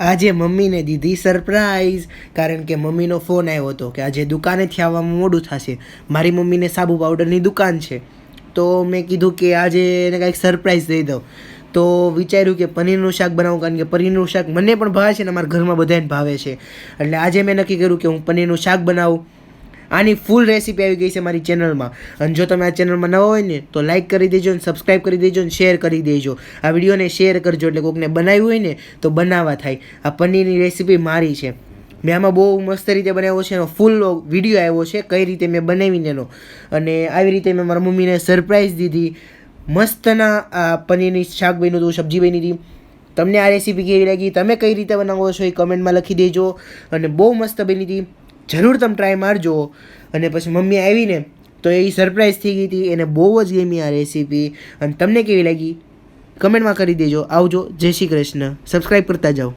આજે મમ્મીને દીધી સરપ્રાઈઝ, કારણ કે મમ્મીનો ફોન આવ્યો હતો કે આજે દુકાનેથી આવવામાં મોડું થશે. મારી મમ્મીને સાબુ પાવડરની દુકાન છે. તો મેં કીધું કે આજે એને કાંઈક સરપ્રાઈઝ દઈ દઉં. તો વિચાર્યું કે પનીરનું શાક બનાવું, કારણ કે પનીરનું શાક મને પણ ભાવે છે ને અમારા ઘરમાં બધાને ભાવે છે. એટલે આજે મેં નક્કી કર્યું કે હું પનીરનું શાક બનાવું. આની ફૂલ રેસીપી આવી ગઈ છે મારી ચેનલમાં અને જો તમે આ ચેનલમાં નવા હોય ને, તો લાઇક કરી દેજો અને સબસ્ક્રાઈબ કરી દેજો અને શેર કરી દેજો. આ વિડીયોને શેર કરજો એટલે કોકને બનાવ્યું હોય ને, તો બનાવવા થાય. આ પનીરની રેસીપી મારી છે. મેં આમાં બહુ મસ્ત રીતે બનાવ્યો છે એનો ફૂલ વીડિયો આવ્યો છે કઈ રીતે મેં બનાવીને એનો. અને આવી રીતે મેં મારા મમ્મીને સરપ્રાઈઝ દીધી. મસ્તના આ પનીરની શાક બન્યું હતું, સબ્જી બની હતી. તમને આ રેસીપી કેવી લાગી? તમે કઈ રીતે બનાવો છો એ કમેન્ટમાં લખી દેજો. અને બહુ મસ્ત બની હતી. જરૂર તમે ટ્રાય મારજો. અને પછી મમ્મી આવીને તો એ સરપ્રાઈઝ થઈ ગઈ હતી, એને બહુ જ ગમી આ રેસીપી અને તમને કેવી લાગી? કમેન્ટમાં કરી દેજો. આવજો. જય શ્રી કૃષ્ણ. સબસ્ક્રાઈબ કરતા જાઓ.